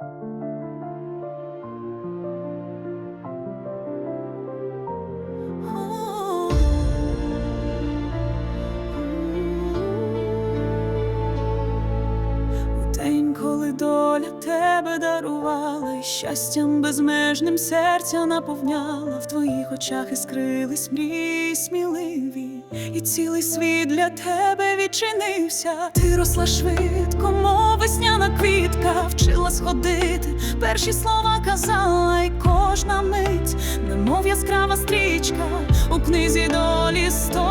thank you доля тебе дарувала, щастям безмежним серця наповняла, в твоїх очах іскрились мрії сміливі, і цілий світ для тебе відчинився. Ти росла швидко, мов весняна квітка, вчила сходити, перші слова казала, і кожна мить, немов яскрава стрічка у книзі долі сто.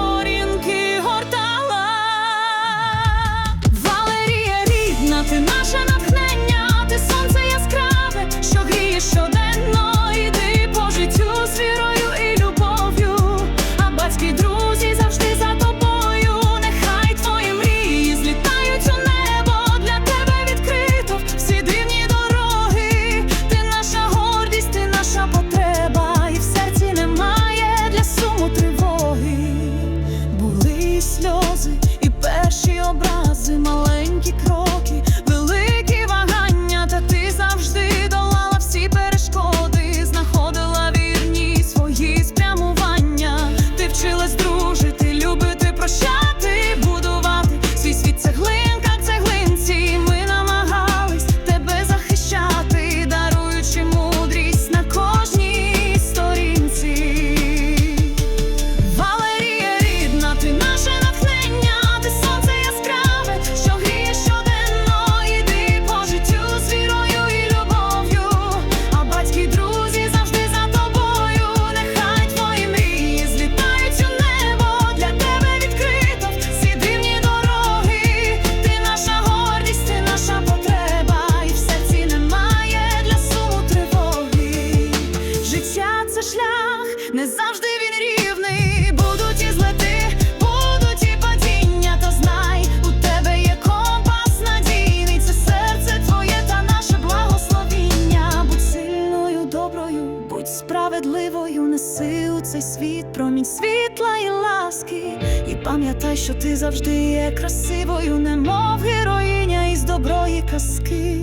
собою неси у цей світ, промінь світла і ласки, і пам'ятай, що ти завжди є красивою, немов героїня із доброї казки.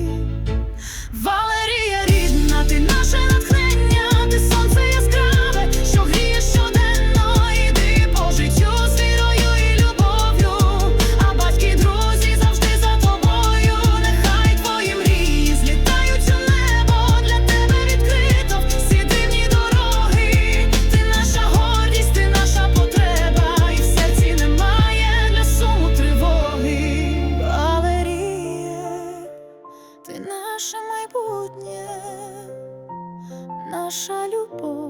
наша любов.